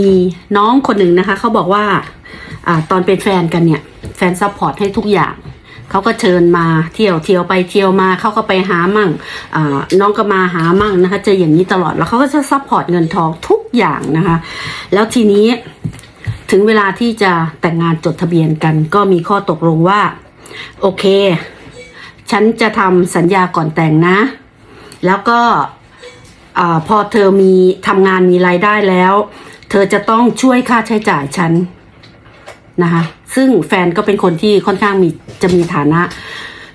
มีน้องคนหนึ่งนะคะเขาบอกว่าอตอนเป็นแฟนกันเนี่ย แฟนซัพพอร์ตให้ทุกอย่างเขาก็เชิญมาเที่ยวเที่ยวไปเที่ยวมาเขาก็ไปหามั่งน้องก็มาหามั่งนะคะเจออย่างนี้ตลอดแล้วเขาก็จะซัพพอร์ตเงินทองทุกอย่างนะคะ แล้วทีนี้ถึงเวลาที่จะแต่งงานจดทะเบียนกัน ก็มีข้อตกลงว่า โอเค ฉันจะทำสัญญาก่อนแต่งนะ แล้วก็อพอเธอมีทำงานมีรายได้แล้ว เธอจะต้องช่วยค่าใช้จ่ายฉันนะคะซึ่งแฟนก็เป็นคนที่ค่อนข้างมีจะมีฐานะ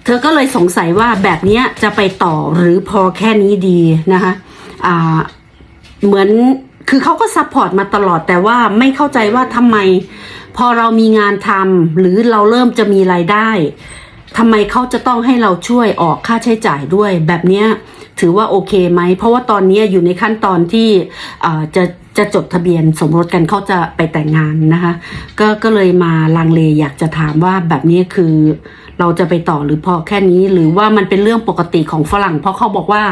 เธอก็เลยสงสัยว่าแบบเนี้ยจะไปต่อหรือพอแค่นี้ดีนะคะอ่าเหมือนคือเขาก็ซัพพอร์ตมาตลอดแต่ว่าไม่เข้าใจว่าทำไม พอเรามีงานทำหรือเราเริ่มจะมีรายได้ทำไมเขาจะต้องให้เราช่วยออกค่าใช้จ่ายด้วย แบบเนี้ยถือว่าโอเคไหม เพราะว่าตอนนี้อยู่ในขั้นตอนที่จะ จะจดทะเบียนสมรสกันเขาจะไปแต่งงานนะคะ ก็ก็เลยมาลังเลอยากจะถามว่าแบบนี้คือเราจะไปต่อหรือพอแค่นี้ หรือว่ามันเป็นเรื่องปกติของฝรั่ง เพราะเขาบอกว่า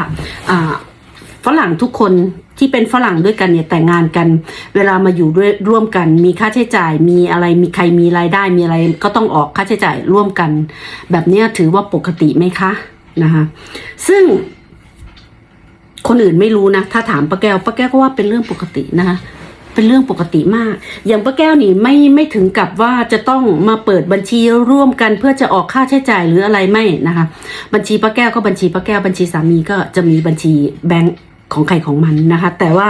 ฝรั่งทุกคนที่เป็นฝรั่งด้วยกันเนี่ยแต่งงานกัน เวลามาอยู่ด้วยร่วมกัน มีค่าใช้จ่ายมีอะไรมีใครมีรายได้มีอะไร ก็ต้องออกค่าใช้จ่ายร่วมกัน แบบนี้ถือว่าปกติไหมคะนะคะซึ่ง คนอื่นไม่รู้นะ ถ้าถามป้าแก้วป้าแก้วก็ว่าเป็นเรื่องปกตินะคะเป็นเรื่องปกติมาก อย่างป้าแก้วนี่ไม่ไม่ถึงกับว่าจะต้องมาเปิดบัญชีร่วมกันเพื่อจะออกค่าใช้จ่ายหรืออะไรไม่นะคะ บัญชีป้าแก้วก็บัญชีป้าแก้วบัญชีสามีก็จะมีบัญชีแบงก์ของใครของมันนะคะ แต่ว่า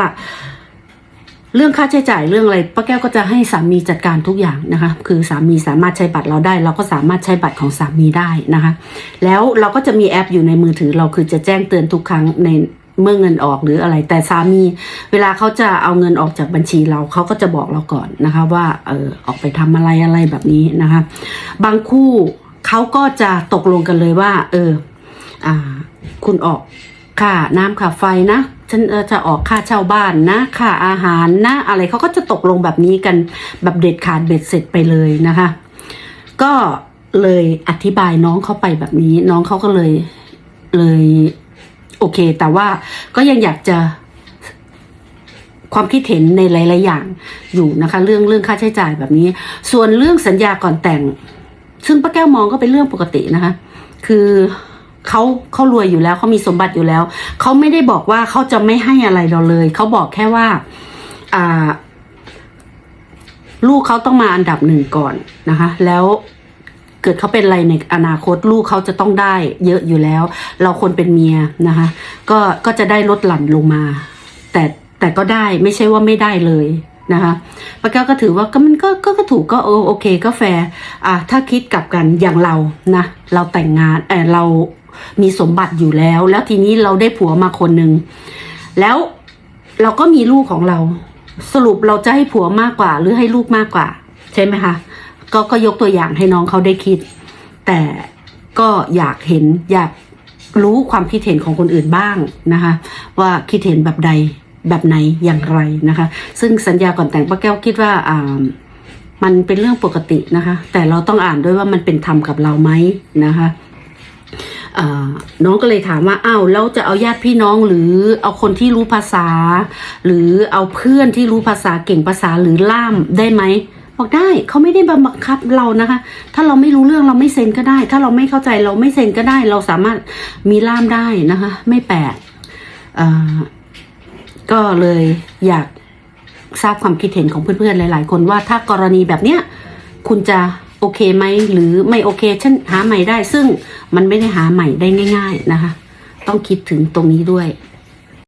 เรื่องค่าใช้จ่ายเรื่องอะไรป้าแก้วก็จะให้สามีจัดการทุกอย่างนะคะ คือสามีสามารถใช้บัตรเราได้ เราก็สามารถใช้บัตรของสามีได้นะคะ แล้วเราก็จะมีแอปอยู่ในมือถือเราคือจะแจ้งเตือนทุกครั้งใน เมื่อเงินออกหรืออะไร แต่สามีเวลาเขาจะเอาเงินออกจากบัญชีเราเขาก็จะบอกเราก่อนนะคะว่าเออออกไปทำอะไรอะไรแบบนี้นะคะบางคู่เขาก็จะตกลงกันเลยว่า เอออ่า คุณออกค่าน้ำค่าไฟนะฉันจะออกค่าเช่าบ้านนะค่าอาหารนะอะไรเขาก็จะตกลงแบบนี้กันแบบเด็ดขาดเบ็ดเสร็จไปเลยนะคะ ก็เลยอธิบายน้องเขาไปแบบนี้ น้องเขาก็เลยเลย โอเค แต่ว่าก็ยังอยากจะความคิดเห็นในหลาย ๆ อย่างอยู่นะคะ เรื่องเรื่องค่าใช้จ่ายแบบนี้ ส่วนเรื่องสัญญาก่อนแต่ง ซึ่งป้าแก้วมองก็เป็นเรื่องปกตินะคะ คือเขาเขารวยอยู่แล้วเขามีสมบัติอยู่แล้วเขาไม่ได้บอกว่าเขาจะไม่ให้อะไรเราเลยเขาบอกแค่ว่าอ่า ลูกเขาต้องมาอันดับหนึ่งก่อนนะคะ แล้ว เกิดเขาเป็นอะไรในอนาคตลูกเขาจะต้องได้เยอะอยู่แล้ว เราคนเป็นเมียนะคะ ก็ก็จะได้ลดหลั่นลงมา แต่แต่ก็ได้ไม่ใช่ว่าไม่ได้เลยนะคะป้าแก้วก็ถือว่าก็มันก็ก็ก็ถูกก็เอโอเคก็แฟร์อะถ้าคิดกลับกันอย่างเรานะเราแต่งงานเออเรามีสมบัติอยู่แล้ว แล้วทีนี้เราได้ผัวมาคนหนึ่งแล้วเราก็มีลูกของเรา สรุปเราจะให้ผัวมากกว่า หรือให้ลูกมากกว่า ใช่ไหมคะ ก็ก็ยกตัวอย่างให้น้องเขาได้คิด แต่ก็อยากเห็นอยากรู้ความคิดเห็นของคนอื่นบ้างนะคะ ว่าคิดเห็นแบบใดแบบไหนอย่างไรนะคะ ซึ่งสัญญาก่อนแต่งป้าแก้วคิดว่าอ่ามันเป็นเรื่องปกตินะคะ แต่เราต้องอ่านด้วยว่ามันเป็นธรรมกับเราไหมนะคะน้องก็เลยถามว่าอ้าวแล้วจะเอาญาติพี่น้องหรือเอาคนที่รู้ภาษา หรือเอาเพื่อนที่รู้ภาษาเก่งภาษาหรือล่ามได้ไหม บอกได้เขาไม่ได้บังคับเรานะคะ ถ้าเราไม่รู้เรื่องเราไม่เซ็นก็ได้ ถ้าเราไม่เข้าใจเราไม่เซ็นก็ได้ เราสามารถมีล่ามได้นะคะ ไม่แปลกก็เลยอยากทราบความคิดเห็นของเพื่อนๆหลาย ๆ คนว่าถ้ากรณีแบบเนี้ยคุณจะโอเคไหมหรือไม่โอเคฉันหาใหม่ได้ ซึ่งมันไม่ได้หาใหม่ได้ง่าย ๆนะคะ ต้องคิดถึงตรงนี้ด้วย